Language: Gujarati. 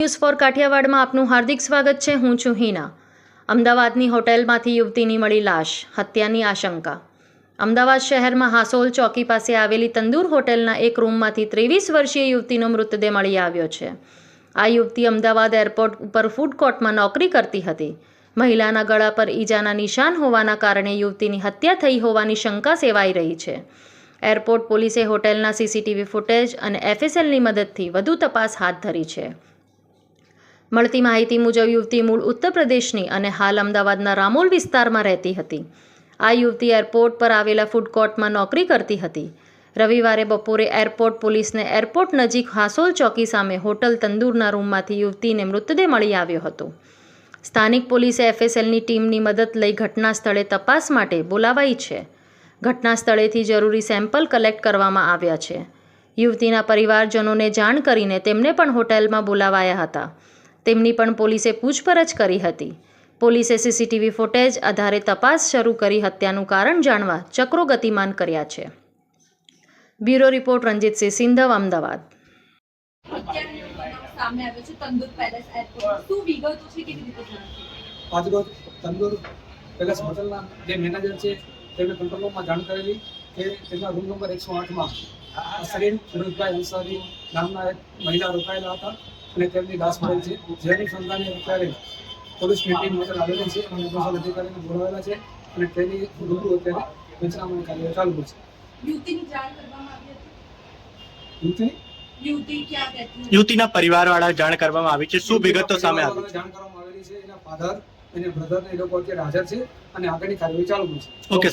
ન્યૂઝ ફોર કાઠિયાવાડમાં આપનું હાર્દિક સ્વાગત છે. હું છું હિના. અમદાવાદની હોટેલમાંથી યુવતીની મળી લાશ. હત્યાની આશંકા. અમદાવાદ શહેરમાં હાસોલ ચોકી પાસે આવેલી તંદૂર હોટેલના એક રૂમમાંથી ત્રેવીસ વર્ષીય યુવતીનો મૃતદેહ મળી આવ્યો છે. આ યુવતી અમદાવાદ એરપોર્ટ ઉપર ફૂડ કોર્ટમાં નોકરી કરતી હતી. મહિલાના ગળા પર ઈજાના નિશાન હોવાના કારણે યુવતીની હત્યા થઈ હોવાની શંકા સેવાઈ રહી છે. એરપોર્ટ પોલીસે હોટેલના સીસીટીવી ફૂટેજ અને એફએસએલની મદદથી વધુ તપાસ હાથ ધરી છે. મળતી માહિતી મુજબ યુવતી મૂળ ઉત્તર પ્રદેશની અને હાલ અમદાવાદના રામોલ વિસ્તારમાં રહેતી હતી. આ યુવતી એરપોર્ટ પર આવેલા ફૂડ કોર્ટમાં નોકરી કરતી હતી. રવિવારે બપોરે એરપોર્ટ પોલીસને એરપોર્ટ નજીક હાસોલ ચોકી સામે હોટલ તંદૂરના રૂમમાંથી યુવતીને મૃતદેહ મળી આવ્યો હતો. સ્થાનિક પોલીસે એફએસએલની ટીમની મદદ લઈ ઘટના સ્થળે તપાસ માટે બોલાવાઈ છે. ઘટના સ્થળેથી જરૂરી સેમ્પલ કલેક્ટ કરવામાં આવ્યા છે. યુવતીના પરિવારજનોને જાણ કરીને તેમને પણ હોટેલમાં બોલાવાયા હતા. તેમની પણ પોલીસે પૂછપરછ કરી હતી. પોલીસે સીસીટીવી ફૂટેજ આધારે તપાસ શરૂ કરી હત્યાનું કારણ જાણવા ચક્રો ગતિમાન કર્યા છે. Bureau report Ranjitsinh Sindhav, Ahmedabad. સામે આવ્યો છે તંદુર પેલેસ એરપોર્ટ શું વિગતો છે કેવી રીતે આજરોજ તંદુર પેલેસ હોટલના જે મેનેજર છે, તેમને કંટ્રોલ રૂમમાં જાણ કરેલી કે તેમના રૂમ નંબર એકસો આઠમાં સરીન સુરજભાઈ અંસારી નામના મહિલા રોકાયેલા હતા. અને તેમની લાશ મળેલ છે. જેની સંતાને અત્યારે પોલીસ ટીમ હોટલ આવેલી છે અને પોલીસ અધિકારીને બોલાવેલા છે અને તેની રૂબરૂ અત્યારે પંચનામાની કાર્યવાહી ચાલુ છે. યુવતીની? યુવતીના? પરિવારવાળા જાણ કરવામાં આવી છે. શું વિગતો સામે આવી પરિવારવાળાને જાણ કરવામાં આવેલી છે. એના ફાધર અને બ્રધર એ લોકો અત્યારે હાજર છે અને આગળની કાર્યવાહી ચાલુ છે. ઓકે